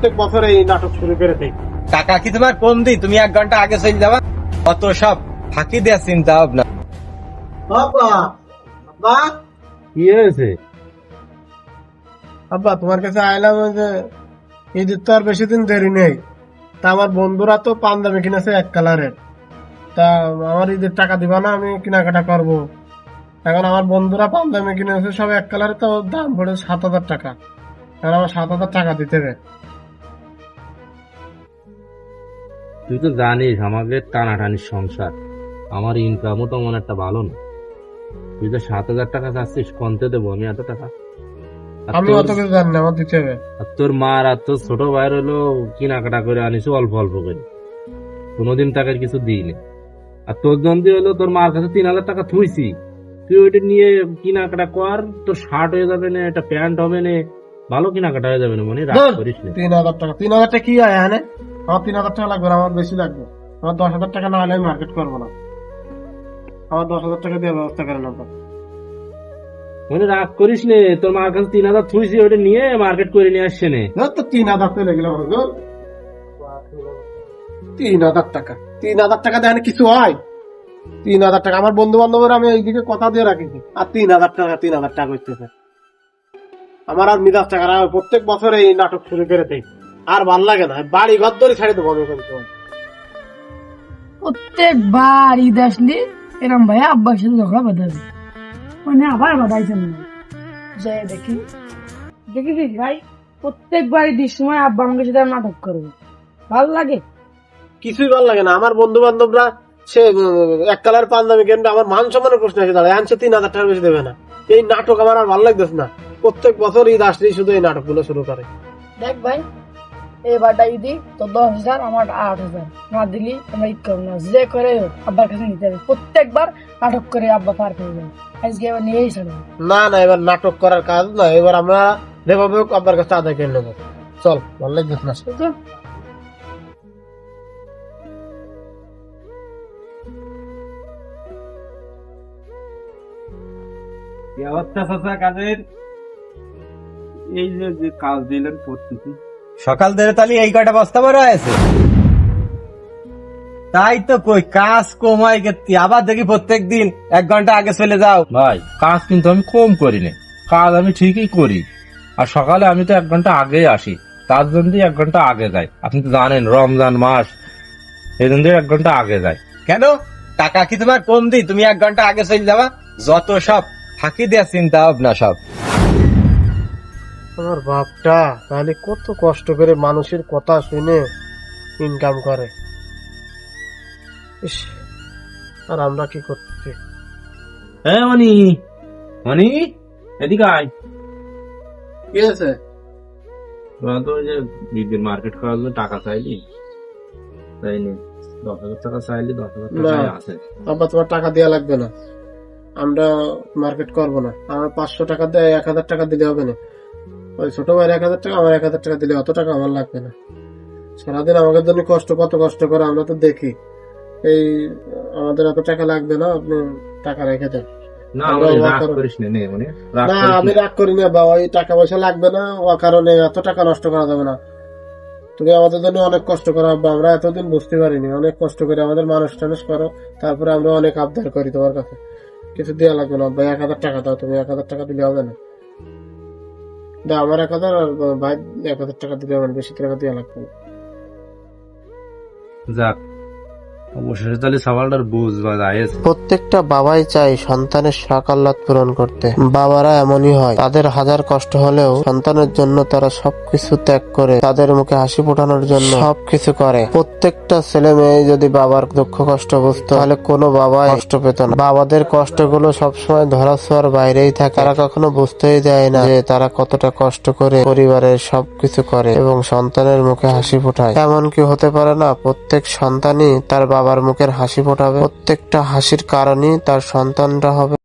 প্রত্যেক বছর এই নাটক শুরু করে দেই। টাকা কি তোমার কম দিই তুমি এক ঘণ্টা আগে চলে যাবা? অত সব ফাঁকি দেওয়ার চিন্তা ভাবনা। বাবা বাবা। কি হয়েছে? আব্বা তোমার কাছে আইলাম যে ঈদের তো আর বেশি দিন দেরি নেই। তা আমার বন্ধুরা তো পাঞ্জাবি কিনেছে এক কালারের। তা আমার ঈদের টাকা দিবা না আমি কেনাকাটা করব। এখন আমার বন্ধুরা পাঞ্জাবি কিনেছে সব এক কালারে তো দাম পড়ে সাত হাজার টাকা। আমার সাত হাজার টাকা দিতে হবে। তুই তো জানিস আমাদের টানাটানির সংসার। আমার ইনকামও তেমন একটা ভালো না। তুই তো সাত হাজার টাকা চাচ্ছিস কমতে দেবো আমি এত টাকা? আমি তোর- অত কিছু জানি না আমার দিতে হবে। আর তোর মার আর তোর ছোট ভাইয়ের হলো কেনাকাটা করে আনিস অল্প অল্প করে। কোনোদিন তাকে কিছু দিইনি। আর তোর জন্য হলো তোর মার কাছে তিন হাজার টাকা থুইছি। তুই ওইটা নিয়ে কেনাকাটা কর তোর শার্ট হয়ে যাবে না একটা প্যান্ট হবে না ভালো কেনাকাটা হয়ে যাবে না মনে করিস না। তিন হাজার টাকা। তিন হাজার টাকা কি হয় হ্যাঁ আমার তিন হাজার টাকা লাগবে আমার বেশি লাগবে। আমার দশ হাজার টাকা না হলে আমি মার্কেট করব না। আমার দশ হাজার টাকা দিয়ে ব্যবস্থা করে নেব। মনে রাগ করিস নে তোর মার কাছে তিন হাজার থুইছি ওইটা নিয়ে মার্কেট করে নিয়ে আসছে নে। তো তিন হাজার চলে গেল তিন হাজার টাকা। তিন হাজার টাকা দেখানে কিছু হয়? তিন হাজার টাকা। আমার বন্ধু বান্ধবের আমি এইদিকে কথা দিয়ে রাখিছি আর তিন হাজার টাকা তিন হাজার টাকা করতেছে আমার আর মিজাজ টাকা প্রত্যেক বছর এই নাটক শুরু করে দেই আর ভালো লাগে না। বাড়ি ঘর ধরে ছেড়ে দেবো আমি কিন্তু প্রত্যেকবার ঈদ আসলে এরম ভাই আব্বার সাথে ঝগড়া বাঁধাবে মানে আবার বাঁধাইছেন না যাই দেখি। দেখেছিস ভাই প্রত্যেকবার ঈদের সময় আব্বা আমাকে সাথে নাটক করবে ভালো লাগে? কিছুই ভালো লাগে না। আমার বন্ধু বান্ধবরা সে এক কালার পাঞ্জাবি কেন আমার মান সম্মানের প্রশ্ন এসে দাঁড়ায় আনছে তিন হাজার টাকা বেশি দেবে না। এই নাটক আমার আর ভালো লাগতেছে না। প্রত্যেক বছর ঈদ আসলেই শুধু এই নাটকগুলো শুরু করে। দেখ ভাই এবারটা ঈদি তো দশ হাজার আমার আট হাজার। না দিলি আমরা ঈদ করব না। যে করে আব্বার কাছে নিতে হবে। প্রত্যেকবার নাটক করে আব্বা পার করে যাবে। আজকে এবার নিয়েই ছাড়বো না না এবার নাটক করার কাজ না। এবার আমরা যেভাবে হোক আব্বার কাছে আদায় করে নেব। চল ভালো না। কাজের? এই যে যে কাজ দিলেন করতেছি সকাল ধরে তাহলে এই কটা বস্তা বড় হয়েছে? তাই তো কই কাজ কমাই গেছি আবার দেখি প্রত্যেক দিন এক ঘণ্টা আগে চলে যাও। ভাই কাজ কিন্তু আমি কম করি না কাজ আমি ঠিকই করি। আর সকালে আমি তো এক ঘণ্টা আগেই আসি তার জন্য এক ঘণ্টা আগে যাই। আপনি তো জানেন রমজান মাস এই জন্য এক ঘণ্টা আগে যাই। কেন? টাকা কি তোমার কম দিই? তুমি এক ঘণ্টা আগে চলে যাবা? যত সব ফাঁকি দেওয়ার চিন্তা ভাবনা সব। আমার বাপটা তাহলে কত কষ্ট করে মানুষের কথা শুনে ইনকাম করে। ইস, আর আমরা কি করতেছি হ্যাঁ মনি। মনি এদিকে আয়। কি আছে তো ওই যে বিদ্যুৎ মার্কেট করার জন্য টাকা চাইলি। তাইনি দশ হাজার টাকা চাইলি দশ হাজার। টাকা আছে। আব্বা তোমার টাকা দেওয়া লাগবে না। আমরা মার্কেট করব না। আমার পাঁচশো টাকা দেয় এক হাজার টাকা দিলে হবে না। ওই ছোট ভাইয়ের এক হাজার টাকা আমার এক হাজার টাকা দিলে অত টাকা আমার লাগবে না। সারাদিন আমাদের জন্য কষ্ট কত কষ্ট করে আমরা তো দেখি। এই আমাদের এত টাকা লাগবে না আপনি টাকা রেখে দেন। না আমি রাগ করি না বাবা এই টাকা পয়সা লাগবে না ও কারণে এত টাকা নষ্ট করা যাবে না। তুমি আমাদের জন্য অনেক কষ্ট করো আব্বা আমরা এতদিন বুঝতে পারিনি অনেক কষ্ট করে আমাদের মানুষ টানুষ করো তারপরে আমরা অনেক আবদার করি তোমার কাছে। কিছু দেওয়া লাগবে না আব্বা এক হাজার টাকা দাও তুমি এক হাজার টাকা দিলে হবে না। আমার এক হাজার আর, ভাই, এক হাজার টাকা দিলে আমার বেশি টাকা দেওয়া লাগবে না। যাক অবশেষে তাহলে সওয়ালটার বুঝ বা প্রত্যেকটা বাবাই চায় সন্তানের আহ্লাদ পূরণ করতে। বাবারা এমনই হয়, তাদের হাজার কষ্ট হলেও সন্তানের জন্য তারা সবকিছু ত্যাগ করে, তাদের মুখে হাসি ফোটানোর জন্য সবকিছু করে। প্রত্যেকটা ছেলে মেয়ে যদি বাবার দুঃখ কষ্ট বুঝতো, তাহলে কোনো বাবা কষ্ট পেত না। বাবাদের কষ্টগুলো সবসময় ধরা ছোঁয়ার বাইরেই থাকে। তারা কখনো বুঝতেই দেয় না যে তারা কতটা কষ্ট করে পরিবারের সবকিছু করে এবং সন্তানের মুখে হাসি ফোটায়। এমন কি হতে পারে না, প্রত্যেক সন্তানই তার বাবার মুখের হাসি ফোটাবে। প্রত্যেকটা হাসির কারণই তার সন্তানরা হবে।